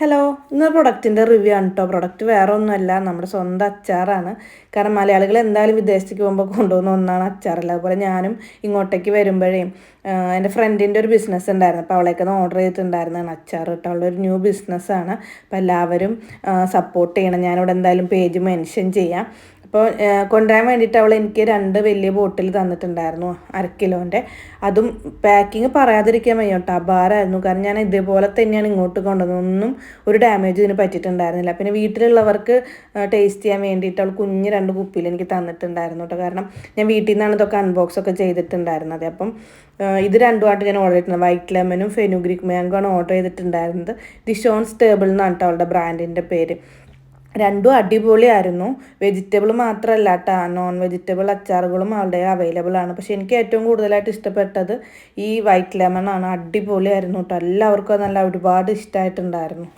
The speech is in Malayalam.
ഹലോ ഇന്ന് പ്രൊഡക്റ്റിന്റെ റിവ്യൂ ആണ് കേട്ടോ പ്രൊഡക്റ്റ് വേറെ ഒന്നുമല്ല നമ്മുടെ സ്വന്തം അച്ചാറാണ്. കാരണം മലയാളികൾ എന്തായാലും വിദേശത്തേക്ക് പോകുമ്പോൾ കൊണ്ടുപോകുന്ന ഒന്നാണ് അച്ചാറല്ല അതുപോലെ ഞാനും ഇങ്ങോട്ടേക്ക് വരുമ്പോഴേ എന്റെ ഫ്രണ്ടിന്റെ ഒരു ബിസിനസ് ഉണ്ടായിരുന്നു. അപ്പോൾ അവളേക്കൊന്ന് ഓർഡർ ചെയ്തിട്ടുണ്ടായിരുന്നതാണ് അച്ചാർ കേട്ടോ ഒരു ന്യൂ ബിസിനസ്സാണ് അപ്പോൾ എല്ലാവരും സപ്പോർട്ട് ചെയ്യണം. ഞാനിവിടെ എന്തായാലും പേജ് മെൻഷൻ ചെയ്യാം. അപ്പോൾ കൊണ്ടുവരാൻ വേണ്ടിയിട്ട് അവൾ എനിക്ക് രണ്ട് വലിയ ബോട്ടിൽ തന്നിട്ടുണ്ടായിരുന്നു അര കിലോന്റെ. അതും പാക്കിങ് പറയാതിരിക്കാൻ വയ്യ അപാരമായിരുന്നു. കാരണം ഞാൻ ഇതേപോലെ തന്നെയാണ് ഇങ്ങോട്ട് കൊണ്ടുവന്നത്. ഒന്നും ഒരു ഡാമേജ് ഇതിന് പറ്റിയിട്ടുണ്ടായിരുന്നില്ല. പിന്നെ വീട്ടിലുള്ളവർക്ക് ടേസ്റ്റ് ചെയ്യാൻ വേണ്ടിയിട്ട് അവൾ കുഞ്ഞ് രണ്ട് കുപ്പിയിൽ എനിക്ക് തന്നിട്ടുണ്ടായിരുന്നു കേട്ടോ. കാരണം ഞാൻ വീട്ടിൽ നിന്നാണ് ഇതൊക്കെ അൺബോക്സ് ഒക്കെ ചെയ്തിട്ടുണ്ടായിരുന്നത്. അപ്പം ഇത് രണ്ടുമായിട്ട് ഞാൻ ഓർഡർ ചെയ്തിട്ടുണ്ട്. വൈറ്റ് ലെമനും ഫെനുഗ്രിക് മാംഗോ ആണ് ഓർഡർ ചെയ്തിട്ടുണ്ടായിരുന്നത്. ദിഷോൺസ് സ്റ്റേബിൾ എന്നാണ് കേട്ടോ അവളുടെ ബ്രാൻഡിന്റെ പേര്. രണ്ടും അടിപൊളിയായിരുന്നു. വെജിറ്റബിൾ മാത്രമല്ല കേട്ടോ നോൺ വെജിറ്റബിൾ അച്ചാറുകളും അവിടെ അവൈലബിൾ ആണ്. പക്ഷെ എനിക്ക് ഏറ്റവും കൂടുതലായിട്ട് ഇഷ്ടപ്പെട്ടത് ഈ വൈറ്റ് ലെമൺ ആണ്. അടിപൊളിയായിരുന്നു കേട്ടോ എല്ലാവർക്കും നല്ല ഒരുപാട് ഇഷ്ടമായിട്ടുണ്ടായിരുന്നു